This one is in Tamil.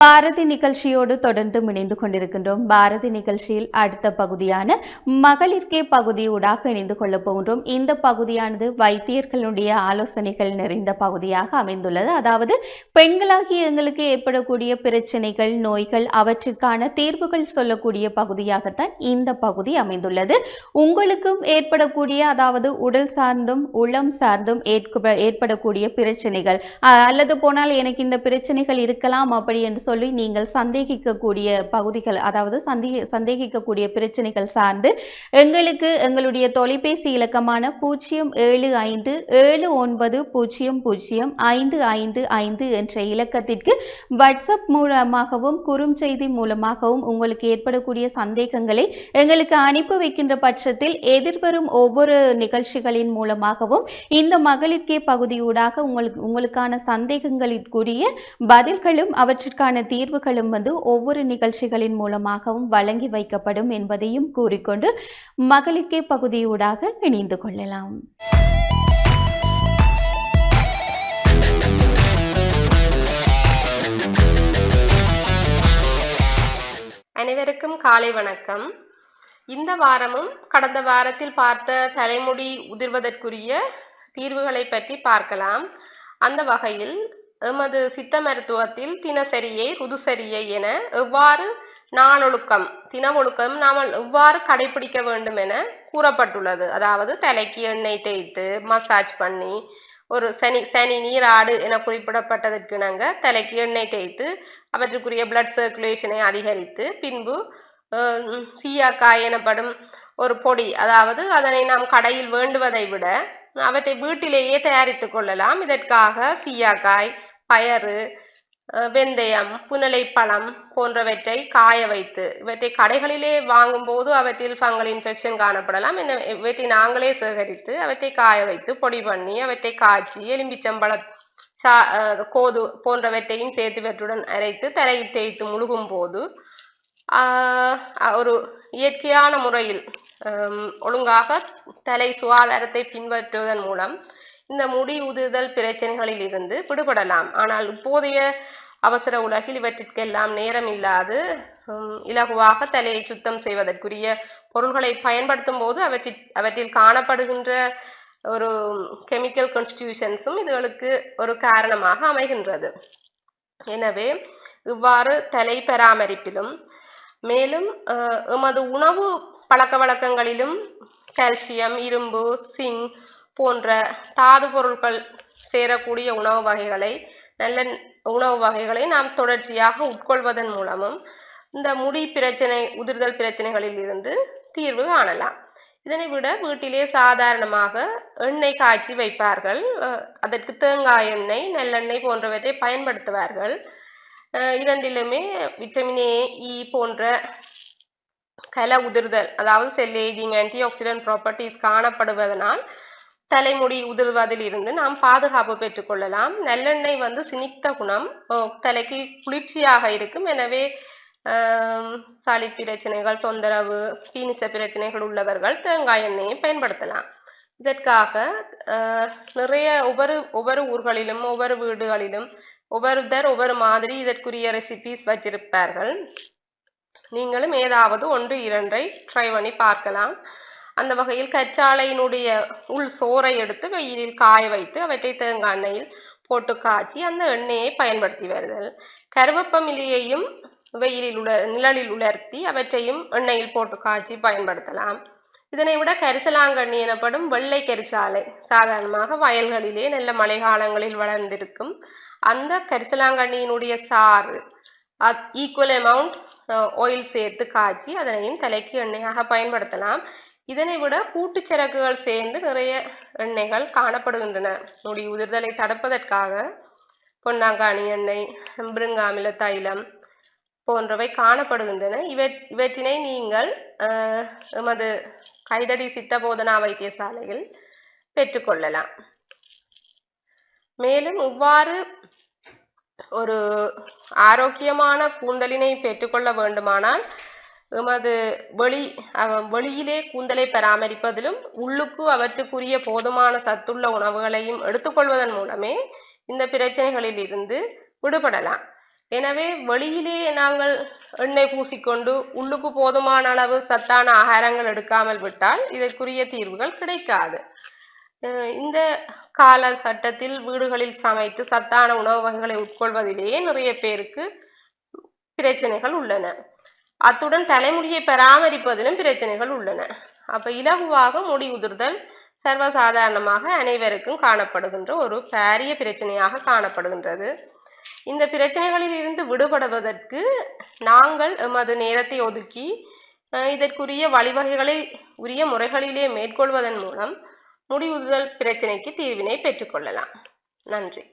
பாரதி நிகழ்ச்சியோடு தொடர்ந்து இணைந்து கொண்டிருக்கின்றோம். பாரதி நிகழ்ச்சியில் அடுத்த பகுதியான மகளிர்கே பகுதியூடாக இணைந்து கொள்ளப் போகின்றோம். இந்த பகுதியானது வைத்தியர்களுடைய ஆலோசனைகள் நிறைந்த பகுதியாக அமைந்துள்ளது. அதாவது பெண்களாகிய எங்களுக்கு ஏற்படக்கூடிய பிரச்சனைகள் நோய்கள் அவற்றிற்கான தீர்வுகள் சொல்லக்கூடிய பகுதியாகத்தான் இந்த பகுதி அமைந்துள்ளது. உங்களுக்கும் ஏற்படக்கூடிய அதாவது உடல் சார்ந்தும் உளம் சார்ந்தும் ஏற்படக்கூடிய பிரச்சனைகள் அல்லது போனால் எனக்கு இந்த பிரச்சனைகள் இருக்கலாம் அப்படி என்று சொல்லி நீங்கள் சந்தேகிக்கக்கூடிய பகுதிகள் அதாவது சந்தேக சந்தேகிக்கக்கூடிய பிரச்சனைகள் சார்ந்து எங்களுக்கு எங்களுடைய தொலைபேசி இலக்கமான பூஜ்ஜியம் ஏழு ஐந்து ஏழு ஒன்பது பூஜ்ஜியம் பூஜ்ஜியம் ஐந்து ஐந்து ஐந்து என்ற இலக்கத்திற்கு வாட்ஸ்அப் மூலமாகவும் குறுஞ்செய்தி மூலமாகவும் உங்களுக்கு ஏற்படக்கூடிய சந்தேகங்களை எங்களுக்கு அனுப்பி வைக்கின்ற பட்சத்தில் எதிர்வரும் ஒவ்வொரு நிகழ்ச்சிகளின் மூலமாகவும் இந்த மகளிர்கே பகுதியூடாக உங்களுக்கு உங்களுக்கான சந்தேகங்களுக்குரிய பதில்களும் அவற்றிற்கான தீர்வுகளும் வந்து ஒவ்வொரு நிகழ்ச்சிகளின் மூலமாகவும் வழங்கி வைக்கப்படும் என்பதையும் கூறிக்கொண்டு மகளிர்கே பகுதியூடாக இணைந்து கொள்ளலாம். அனைவருக்கும் காலை வணக்கம். இந்த வாரமும் கடந்த வாரத்தில் பார்த்த தலைமுடி உதிர்வதற்குரிய தீர்வுகளை பற்றி பார்க்கலாம். அந்த வகையில் எமது சித்த மருத்துவத்தில் தினசரியை ருதுசரியை என எவ்வாறு நாளொழுக்கம் தினவொழுக்கம் நாம் எவ்வாறு கடைபிடிக்க வேண்டும் என கூறப்பட்டுள்ளது. அதாவது தலைக்கு எண்ணெய் தேய்த்து மசாஜ் பண்ணி ஒரு சனி சனி நீராடு என குறிப்பிடப்பட்டதற்கு இணங்க தலைக்கு எண்ணெய் தேய்த்து அவற்றுக்குரிய பிளட் சர்க்குலேஷனை அதிகரித்து பின்பு சீயாக்காய் எனப்படும் ஒரு பொடி அதாவது அதனை நாம் கடையில் வேண்டுவதை விட அவற்றை வீட்டிலேயே தயாரித்துக் கொள்ளலாம். இதற்காக சீயாக்காய் பயறு வெந்தயம் புனலை பழம் போன்றவற்றை காய வைத்து இவற்றை கடைகளிலே வாங்கும்போது அவற்றில் ஃபங்கல் இன்ஃபெக்ஷன் காணப்படலாம். என்ன இவற்றை நாங்களே சேகரித்து அவற்றை காய வைத்து பொடி பண்ணி அவற்றை காய்ச்சி எலும்பிச்சம்பழ சா கோது போன்றவற்றையும் சேர்த்துவற்றுடன் அரைத்து தலையில் தேய்த்து முழுகும் போது ஒரு இயற்கையான முறையில் ஒழுங்காக தலை சுகாதாரத்தை பின்பற்றுவதன் மூலம் இந்த முடி உதிர்தல் பிரச்சனைகளில் இருந்து விடுபடலாம். ஆனால் இப்போதைய அவசர உலகில் இவற்றிற்கெல்லாம் நேரம் இல்லாது இலகுவாக தலையை சுத்தம் செய்வதற்குரிய பொருள்களை பயன்படுத்தும் போது அவற்றில் அவற்றில் காணப்படுகின்ற ஒரு கெமிக்கல் கன்ஸ்டியூஷன்ஸும் இதுகளுக்கு ஒரு காரணமாக அமைகின்றது. எனவே இவ்வாறு தலை பராமரிப்பிலும் மேலும் எமது உணவு பழக்க வழக்கங்களிலும் கால்சியம் இரும்பு சிங் போன்ற தாது பொருட்கள் சேரக்கூடிய உணவு வகைகளை நல்ல உணவு வகைகளை நாம் தொடர்ச்சியாக உட்கொள்வதன் மூலமும் இந்த முடி பிரச்சனை உதிர்தல் பிரச்சனைகளில் இருந்து தீர்வு காணலாம். இதனை விட வீட்டிலே சாதாரணமாக எண்ணெய் காய்ச்சி வைப்பார்கள். அதற்கு தேங்காய் எண்ணெய் நல்லெண்ணெய் போன்றவற்றை பயன்படுத்துவார்கள். இரண்டிலுமே விட்டமின் ஏ இ போன்ற கல உதிர்தல் அதாவது cell ageing anti accident properties காணப்படுவதனால் தலைமுடி உதிர்வதில் இருந்து நாம் பாதுகாப்பு பெற்றுக்கொள்ளலாம் நல்லெண்ணெய் வந்து சினித்த குணம். தலைக்கு குளிர்ச்சியாக இருக்கும். எனவே சளி பிரச்சனைகள் தொந்தரவு பீனிச பிரச்சனைகள் உள்ளவர்கள் தேங்காய் எண்ணெயை பயன்படுத்தலாம். இதற்காக நிறைய ஒவ்வொரு ஒவ்வொரு ஊர்களிலும் ஒவ்வொரு வீடுகளிலும் ஒவ்வொருத்தர் ஒவ்வொரு மாதிரி இதற்குரிய ரெசிபிஸ் வச்சிருப்பார்கள். நீங்களும் ஏதாவது ஒன்று இரண்டை ட்ரை பண்ணி பார்க்கலாம். அந்த வகையில் கற்றாழையினுடைய உள் சோறை எடுத்து வெயிலில் காய வைத்து அவற்றை தேங்காய் எண்ணெயில் போட்டு காய்ச்சி அந்த எண்ணெயை பயன்படுத்தி வருதல். கருவேப்பமிலையையும் வெயிலில் உல நிழலில் உலர்த்தி அவற்றையும் எண்ணெயில் போட்டு காய்ச்சி பயன்படுத்தலாம். இதனை விட கரிசலாங்கண்ணி எனப்படும் வெள்ளை கரிசாலை சாதாரணமாக வயல்களிலே நல்ல மழை காலங்களில் வளர்ந்திருக்கும் அந்த கரிசலாங்கண்ணியினுடைய சாறு ஈக்குவல் அமௌண்ட் ஆயில் சேர்த்து காய்ச்சி அதனையும் தலைக்கு எண்ணெயாக பயன்படுத்தலாம். இதனை விட கூட்டுச் சரக்குகள் சேர்ந்து நிறைய எண்ணெய்கள் காணப்படுகின்றன. முடி உதிர்தலை தடுப்பதற்காக பொன்னாங்காணி எண்ணெய் பிருங்காமில தைலம் போன்றவை காணப்படுகின்றன. இவற் இவற்றினை நீங்கள் அஹ், எமது கைதடி சித்த போதனா வைத்தியசாலையில் பெற்றுக்கொள்ளலாம் மேலும் இவ்வாறு ஒரு ஆரோக்கியமான கூந்தலினை பெற்றுக்கொள்ள வேண்டுமானால் எமது வெளி வெளியிலே கூந்தலை பராமரிப்பதிலும் உள்ளுக்கு அவற்றுக்குரிய போதுமான சத்துள்ள உணவுகளையும் எடுத்துக்கொள்வதன் மூலமே இந்த பிரச்சனைகளில் இருந்து விடுபடலாம். எனவே வெளியிலே நாங்கள் எண்ணெய் பூசிக்கொண்டு உள்ளுக்கு போதுமான அளவு சத்தான ஆகாரங்கள் எடுக்காமல் விட்டால் இதற்குரிய தீர்வுகள் கிடைக்காது. இந்த இந்த காலகட்டத்தில் வீடுகளில் சமைத்து சத்தான உணவு வகைகளை உட்கொள்வதிலேயே நிறைய பேருக்கு பிரச்சனைகள் உள்ளன. அத்துடன் தலைமுடியை பராமரிப்பதிலும் பிரச்சனைகள் உள்ளன. அப்ப இலகுவாக முடி உதிர்தல் சர்வசாதாரணமாக அனைவருக்கும் காணப்படுகின்ற ஒரு பாரிய பிரச்சனையாக காணப்படுகின்றது. இந்த பிரச்சனைகளில் இருந்து விடுபடுவதற்கு நாங்கள் எமது நேரத்தை ஒதுக்கி இதற்குரிய வழிவகைகளை உரிய முறைகளிலே மேற்கொள்வதன் மூலம் முடி உதிர்தல் பிரச்சனைக்கு தீர்வினை பெற்றுக்கொள்ளலாம் நன்றி.